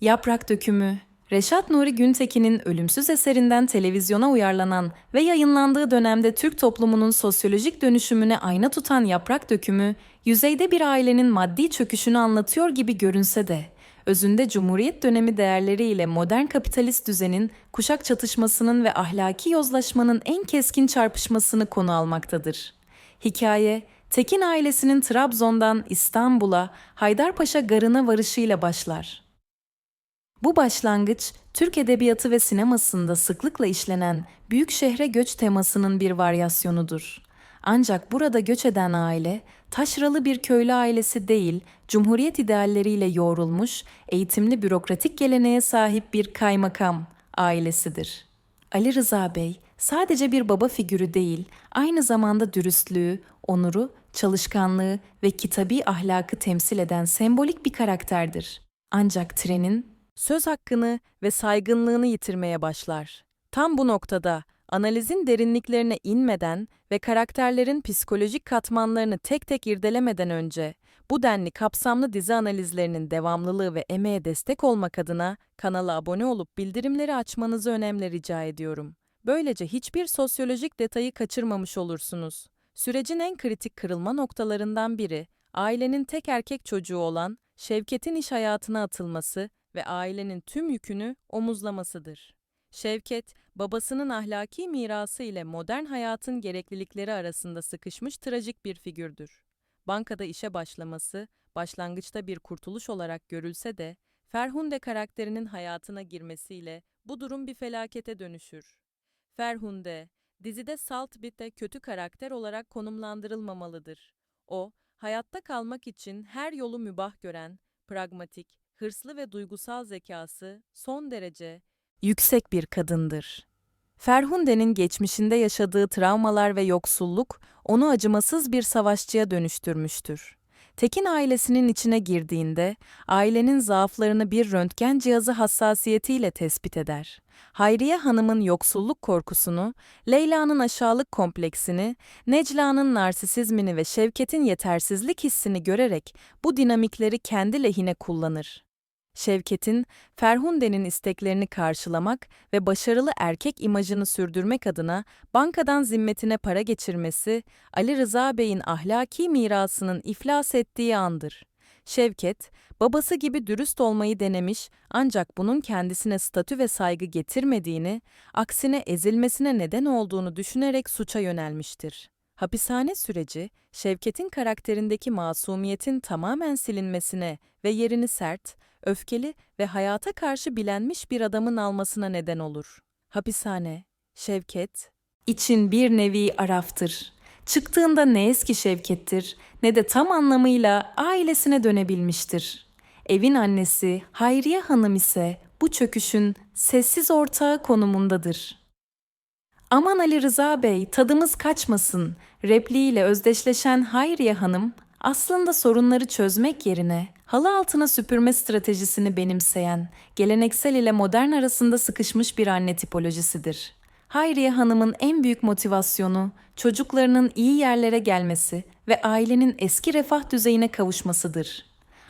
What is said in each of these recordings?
Yaprak Dökümü Reşat Nuri Güntekin'in ölümsüz eserinden televizyona uyarlanan ve yayınlandığı dönemde Türk toplumunun sosyolojik dönüşümüne ayna tutan Yaprak Dökümü, yüzeyde bir ailenin maddi çöküşünü anlatıyor gibi görünse de, özünde Cumhuriyet dönemi değerleriyle modern kapitalist düzenin, kuşak çatışmasının ve ahlaki yozlaşmanın en keskin çarpışmasını konu almaktadır. Hikaye, Tekin ailesinin Trabzon'dan İstanbul'a Haydarpaşa Garı'na varışıyla başlar. Bu başlangıç, Türk edebiyatı ve sinemasında sıklıkla işlenen büyük şehre göç temasının bir varyasyonudur. Ancak burada göç eden aile, taşralı bir köylü ailesi değil, cumhuriyet idealleriyle yoğrulmuş, eğitimli bürokratik geleneğe sahip bir kaymakam ailesidir. Ali Rıza Bey, sadece bir baba figürü değil, aynı zamanda dürüstlüğü, onuru, çalışkanlığı ve kitabi ahlakı temsil eden sembolik bir karakterdir. Ancak trenin söz hakkını ve saygınlığını yitirmeye başlar. Tam bu noktada analizin derinliklerine inmeden ve karakterlerin psikolojik katmanlarını tek tek irdelemeden önce bu denli kapsamlı dizi analizlerinin devamlılığı ve emeğe destek olmak adına kanala abone olup bildirimleri açmanızı önemli rica ediyorum. Böylece hiçbir sosyolojik detayı kaçırmamış olursunuz. Sürecin en kritik kırılma noktalarından biri, ailenin tek erkek çocuğu olan Şevket'in iş hayatına atılması ve ailenin tüm yükünü omuzlamasıdır. Şevket, babasının ahlaki mirası ile modern hayatın gereklilikleri arasında sıkışmış trajik bir figürdür. Bankada işe başlaması, başlangıçta bir kurtuluş olarak görülse de, Ferhunde karakterinin hayatına girmesiyle bu durum bir felakete dönüşür. Ferhunde, dizide Saltbit'te kötü karakter olarak konumlandırılmamalıdır. O, hayatta kalmak için her yolu mübah gören, pragmatik, hırslı ve duygusal zekası son derece yüksek bir kadındır. Ferhunde'nin geçmişinde yaşadığı travmalar ve yoksulluk onu acımasız bir savaşçıya dönüştürmüştür. Tekin ailesinin içine girdiğinde ailenin zaaflarını bir röntgen cihazı hassasiyetiyle tespit eder. Hayriye Hanım'ın yoksulluk korkusunu, Leyla'nın aşağılık kompleksini, Necla'nın narsisizmini ve Şevket'in yetersizlik hissini görerek bu dinamikleri kendi lehine kullanır. Şevket'in, Ferhunde'nin isteklerini karşılamak ve başarılı erkek imajını sürdürmek adına bankadan zimmetine para geçirmesi, Ali Rıza Bey'in ahlaki mirasının iflas ettiği andır. Şevket, babası gibi dürüst olmayı denemiş ancak bunun kendisine statü ve saygı getirmediğini, aksine ezilmesine neden olduğunu düşünerek suça yönelmiştir. Hapishane süreci, Şevket'in karakterindeki masumiyetin tamamen silinmesine ve yerini sert, öfkeli ve hayata karşı bilenmiş bir adamın almasına neden olur. Hapishane, Şevket, için bir nevi araftır. Çıktığında ne eski Şevket'tir ne de tam anlamıyla ailesine dönebilmiştir. Evin annesi Hayriye Hanım ise bu çöküşün sessiz ortağı konumundadır. Aman Ali Rıza Bey, tadımız kaçmasın repliğiyle özdeşleşen Hayriye Hanım, aslında sorunları çözmek yerine halı altına süpürme stratejisini benimseyen, geleneksel ile modern arasında sıkışmış bir anne tipolojisidir. Hayriye Hanım'ın en büyük motivasyonu çocuklarının iyi yerlere gelmesi ve ailenin eski refah düzeyine kavuşmasıdır.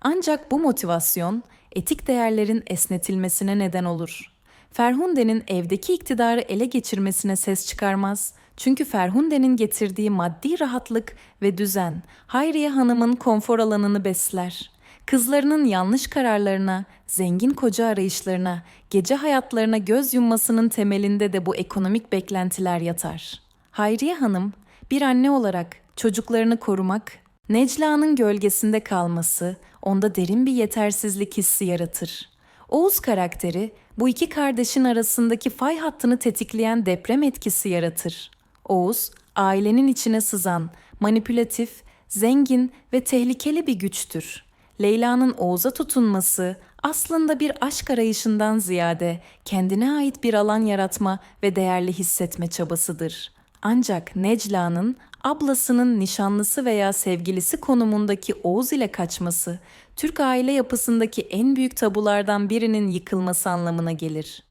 Ancak bu motivasyon etik değerlerin esnetilmesine neden olur. Ferhunde'nin evdeki iktidarı ele geçirmesine ses çıkarmaz. Çünkü Ferhunde'nin getirdiği maddi rahatlık ve düzen Hayriye Hanım'ın konfor alanını besler. Kızlarının yanlış kararlarına, zengin koca arayışlarına, gece hayatlarına göz yummasının temelinde de bu ekonomik beklentiler yatar. Hayriye Hanım, bir anne olarak çocuklarını korumak, Necla'nın gölgesinde kalması onda derin bir yetersizlik hissi yaratır. Oğuz karakteri bu iki kardeşin arasındaki fay hattını tetikleyen deprem etkisi yaratır. Oğuz, ailenin içine sızan, manipülatif, zengin ve tehlikeli bir güçtür. Leyla'nın Oğuz'a tutunması aslında bir aşk arayışından ziyade kendine ait bir alan yaratma ve değerli hissetme çabasıdır. Ancak Necla'nın ablasının nişanlısı veya sevgilisi konumundaki Oğuz ile kaçması, Türk aile yapısındaki en büyük tabulardan birinin yıkılması anlamına gelir.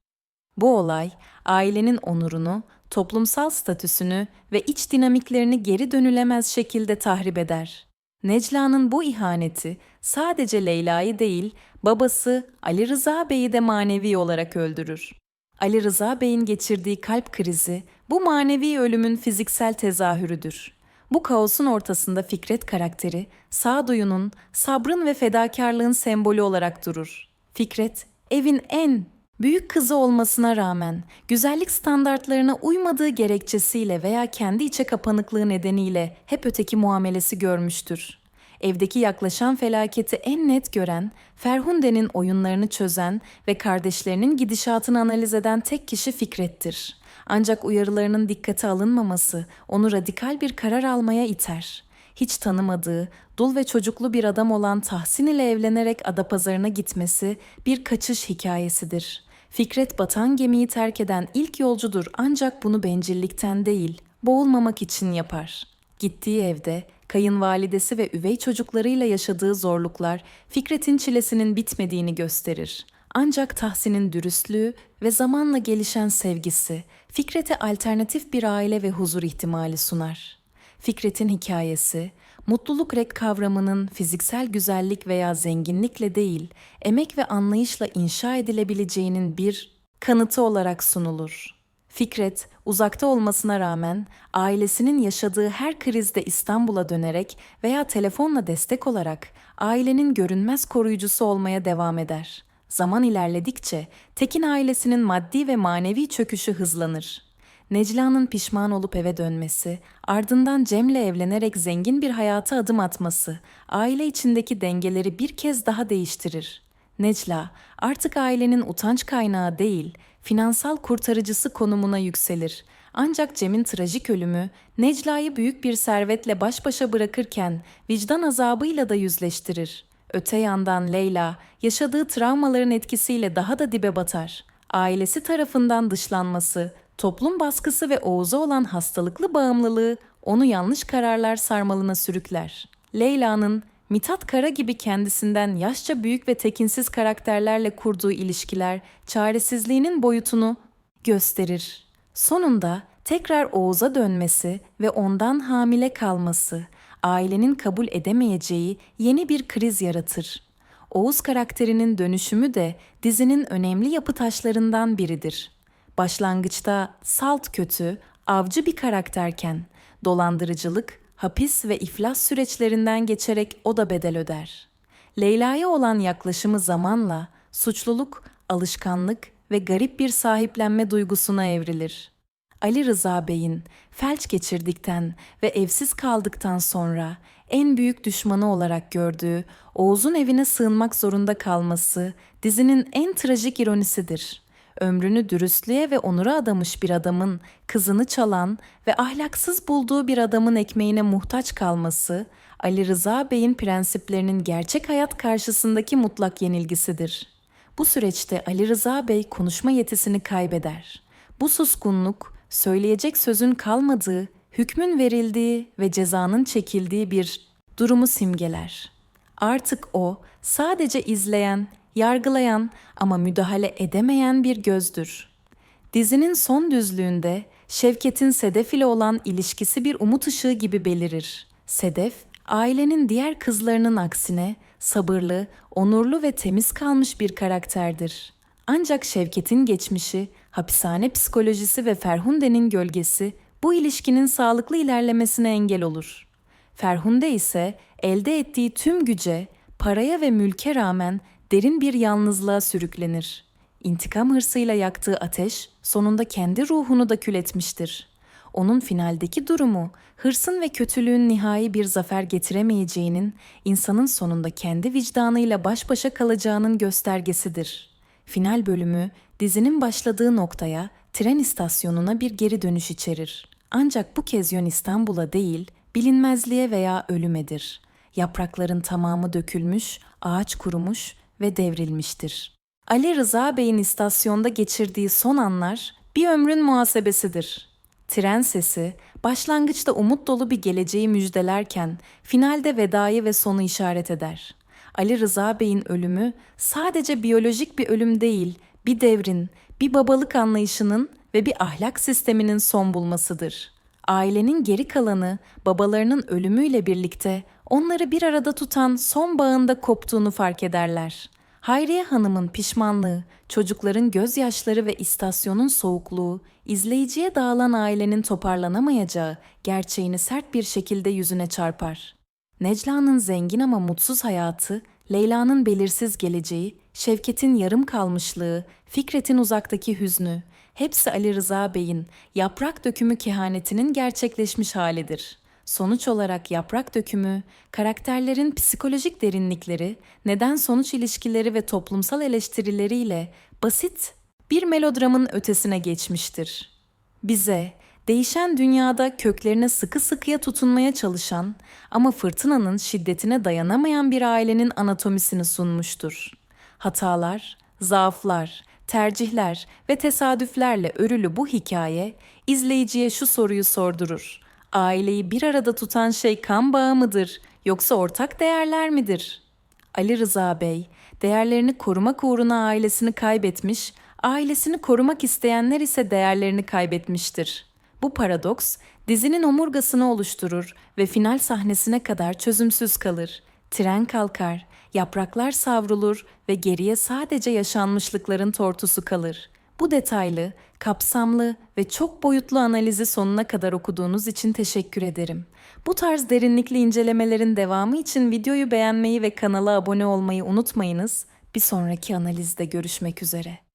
Bu olay, ailenin onurunu, toplumsal statüsünü ve iç dinamiklerini geri dönülemez şekilde tahrip eder. Necla'nın bu ihaneti sadece Leyla'yı değil, babası Ali Rıza Bey'i de manevi olarak öldürür. Ali Rıza Bey'in geçirdiği kalp krizi bu manevi ölümün fiziksel tezahürüdür. Bu kaosun ortasında Fikret karakteri sağduyunun, sabrın ve fedakarlığın sembolü olarak durur. Fikret, evin en büyük kızı olmasına rağmen güzellik standartlarına uymadığı gerekçesiyle veya kendi içe kapanıklığı nedeniyle hep öteki muamelesi görmüştür. Evdeki yaklaşan felaketi en net gören, Ferhunde'nin oyunlarını çözen ve kardeşlerinin gidişatını analiz eden tek kişi Fikret'tir. Ancak uyarılarının dikkate alınmaması onu radikal bir karar almaya iter. Hiç tanımadığı, dul ve çocuklu bir adam olan Tahsin ile evlenerek Adapazarı'na gitmesi bir kaçış hikayesidir. Fikret batan gemiyi terk eden ilk yolcudur ancak bunu bencillikten değil, boğulmamak için yapar. Gittiği evde kayınvalidesi ve üvey çocuklarıyla yaşadığı zorluklar Fikret'in çilesinin bitmediğini gösterir. Ancak Tahsin'in dürüstlüğü ve zamanla gelişen sevgisi Fikret'e alternatif bir aile ve huzur ihtimali sunar. Fikret'in hikayesi, mutluluk rek kavramının fiziksel güzellik veya zenginlikle değil, emek ve anlayışla inşa edilebileceğinin bir kanıtı olarak sunulur. Fikret, uzakta olmasına rağmen ailesinin yaşadığı her krizde İstanbul'a dönerek veya telefonla destek olarak ailenin görünmez koruyucusu olmaya devam eder. Zaman ilerledikçe Tekin ailesinin maddi ve manevi çöküşü hızlanır. Necla'nın pişman olup eve dönmesi, ardından Cem'le evlenerek zengin bir hayata adım atması, aile içindeki dengeleri bir kez daha değiştirir. Necla artık ailenin utanç kaynağı değil, finansal kurtarıcısı konumuna yükselir. Ancak Cem'in trajik ölümü Necla'yı büyük bir servetle baş başa bırakırken vicdan azabıyla da yüzleştirir. Öte yandan Leyla yaşadığı travmaların etkisiyle daha da dibe batar. Ailesi tarafından dışlanması, toplum baskısı ve Oğuz'a olan hastalıklı bağımlılığı onu yanlış kararlar sarmalına sürükler. Leyla'nın Mithat Kara gibi kendisinden yaşça büyük ve tekinsiz karakterlerle kurduğu ilişkiler çaresizliğinin boyutunu gösterir. Sonunda tekrar Oğuz'a dönmesi ve ondan hamile kalması, ailenin kabul edemeyeceği yeni bir kriz yaratır. Oğuz karakterinin dönüşümü de dizinin önemli yapı taşlarından biridir. Başlangıçta salt kötü, avcı bir karakterken dolandırıcılık, hapis ve iflas süreçlerinden geçerek o da bedel öder. Leyla'ya olan yaklaşımı zamanla suçluluk, alışkanlık ve garip bir sahiplenme duygusuna evrilir. Ali Rıza Bey'in felç geçirdikten ve evsiz kaldıktan sonra en büyük düşmanı olarak gördüğü Oğuz'un evine sığınmak zorunda kalması dizinin en trajik ironisidir. Ömrünü dürüstlüğe ve onura adamış bir adamın kızını çalan ve ahlaksız bulduğu bir adamın ekmeğine muhtaç kalması Ali Rıza Bey'in prensiplerinin gerçek hayat karşısındaki mutlak yenilgisidir. Bu süreçte Ali Rıza Bey konuşma yetisini kaybeder. Bu suskunluk söyleyecek sözün kalmadığı, hükmün verildiği ve cezanın çekildiği bir durumu simgeler. Artık o sadece izleyen, yargılayan ama müdahale edemeyen bir gözdür. Dizinin son düzlüğünde Şevket'in Sedef ile olan ilişkisi bir umut ışığı gibi belirir. Sedef, ailenin diğer kızlarının aksine sabırlı, onurlu ve temiz kalmış bir karakterdir. Ancak Şevket'in geçmişi, hapishane psikolojisi ve Ferhunde'nin gölgesi bu ilişkinin sağlıklı ilerlemesine engel olur. Ferhunde ise elde ettiği tüm güce, paraya ve mülke rağmen derin bir yalnızlığa sürüklenir. İntikam hırsıyla yaktığı ateş sonunda kendi ruhunu da kül etmiştir. Onun finaldeki durumu, hırsın ve kötülüğün nihai bir zafer getiremeyeceğinin, insanın sonunda kendi vicdanıyla baş başa kalacağının göstergesidir. Final bölümü dizinin başladığı noktaya, tren istasyonuna bir geri dönüş içerir. Ancak bu kez yön İstanbul'a değil, bilinmezliğe veya ölümedir. Yaprakların tamamı dökülmüş, ağaç kurumuş ve devrilmiştir. Ali Rıza Bey'in istasyonda geçirdiği son anlar bir ömrün muhasebesidir. Tren sesi başlangıçta umut dolu bir geleceği müjdelerken finalde vedayı ve sonu işaret eder. Ali Rıza Bey'in ölümü sadece biyolojik bir ölüm değil, bir devrin, bir babalık anlayışının ve bir ahlak sisteminin son bulmasıdır. Ailenin geri kalanı babalarının ölümüyle birlikte onları bir arada tutan son bağında koptuğunu fark ederler. Hayriye Hanım'ın pişmanlığı, çocukların gözyaşları ve istasyonun soğukluğu, izleyiciye dağılan ailenin toparlanamayacağı gerçeğini sert bir şekilde yüzüne çarpar. Necla'nın zengin ama mutsuz hayatı, Leyla'nın belirsiz geleceği, Şevket'in yarım kalmışlığı, Fikret'in uzaktaki hüznü, hepsi Ali Rıza Bey'in yaprak dökümü kehanetinin gerçekleşmiş halidir. Sonuç olarak yaprak dökümü, karakterlerin psikolojik derinlikleri, neden-sonuç ilişkileri ve toplumsal eleştirileriyle basit bir melodramın ötesine geçmiştir. Bize, değişen dünyada köklerine sıkı sıkıya tutunmaya çalışan ama fırtınanın şiddetine dayanamayan bir ailenin anatomisini sunmuştur. Hatalar, zaaflar, tercihler ve tesadüflerle örülü bu hikaye izleyiciye şu soruyu sordurur. Aileyi bir arada tutan şey kan bağı mıdır yoksa ortak değerler midir? Ali Rıza Bey, değerlerini korumak uğruna ailesini kaybetmiş, ailesini korumak isteyenler ise değerlerini kaybetmiştir. Bu paradoks dizinin omurgasını oluşturur ve final sahnesine kadar çözümsüz kalır. Tren kalkar, yapraklar savrulur ve geriye sadece yaşanmışlıkların tortusu kalır. Bu detaylı, kapsamlı ve çok boyutlu analizi sonuna kadar okuduğunuz için teşekkür ederim. Bu tarz derinlikli incelemelerin devamı için videoyu beğenmeyi ve kanala abone olmayı unutmayınız. Bir sonraki analizde görüşmek üzere.